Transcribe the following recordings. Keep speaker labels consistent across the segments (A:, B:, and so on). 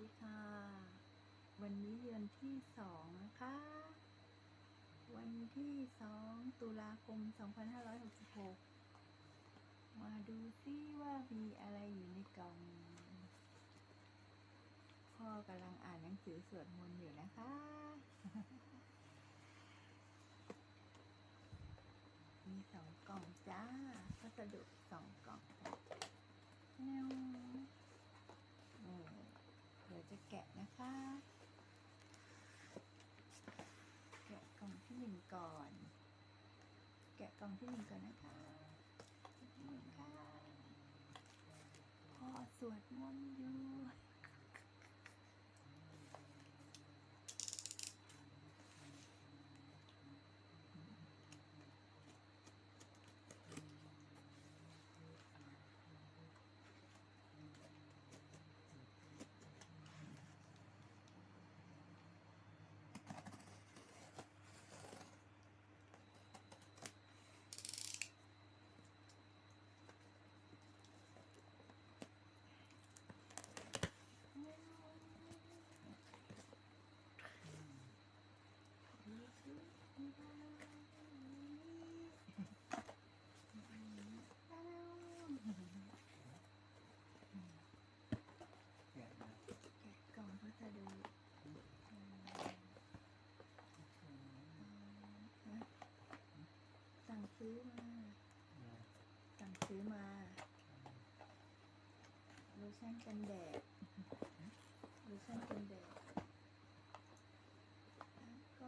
A: ดีค่ะ วันนี้เดือนที่สองนะคะ วันที่สองตุลาคม 2566 มาดูซิว่ามีอะไรอยู่ในกล่อง พ่อกำลังอ่านหนังสือสวดมนต์อยู่นะคะมีสองกล่องจ้าพัสดุสองกล่องแนว จะแกะนะคะ แกะกล่องที่หนึ่งก่อน แกะกล่องที่หนึ่งก่อนนะคะนี่งค่ะพอสวดมนต์อยู่
B: แกะนะ
A: แกะกล่องพัสดุสั่งซื้อมา สั่งซื้อมาโล ชั่นกันแดดโลชั่นกันแดดแล้วก็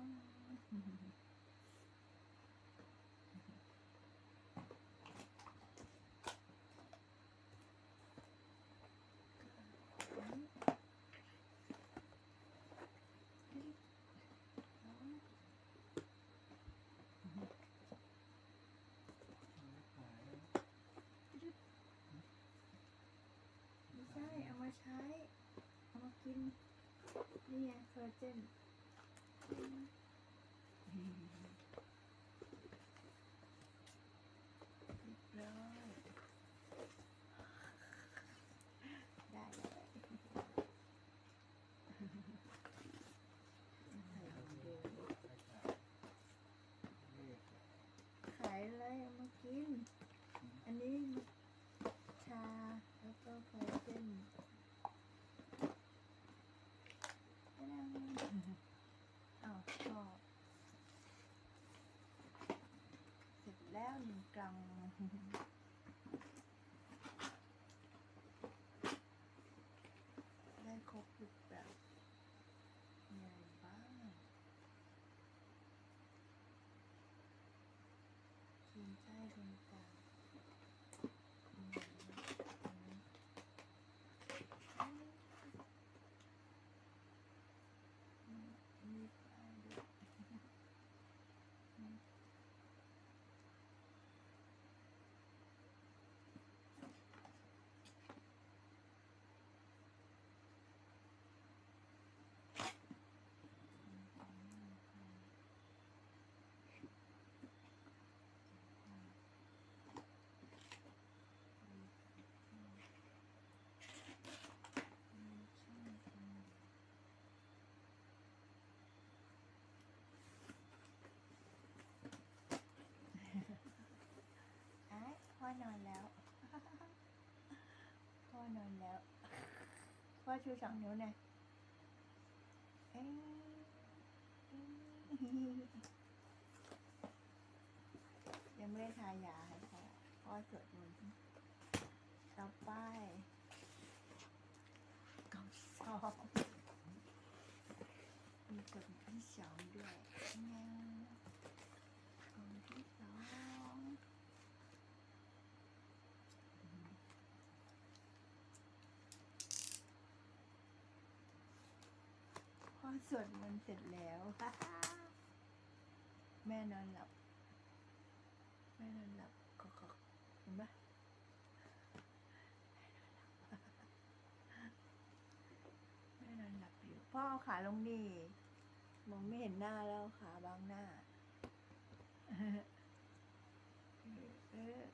A: ไม่ใช่ เอามาใช้ เอามา กิน นี่ไงคอลลาเจนเรียบร้อยได้เลยใส่ลงดูขายอะไรเอามากิน อันนี้ชา แล้วก็คอลลาเจนอ้าวชอบเสร็จ ดัง ได้ครบทุกแบบมีอะไรบ้างทีมใช่ตรงกลางอืมอืมอืมมีไฟด้วยอืมอืมใช่อืมไอ้พ่อนอนแล้ว พ่อนอนแล้ว พ่อชูสองนิ้วหน่อยเอ้ยังไม่ได้ทายาให้พ่อพ่อสวดมนต์ต่อไปกล่องสองมีกล่องที่สองด้วยเนี่ยกล่องที่สอง สวดมนต์เสร็จแล้วค่ะแม่นอนหลับ แม่นอนหลับกอกเห็นไหมแม่นอนหลับอยู่ พ่อขาลงดีมองไม่เห็นหน้าแล้วขาบางหน้า เออ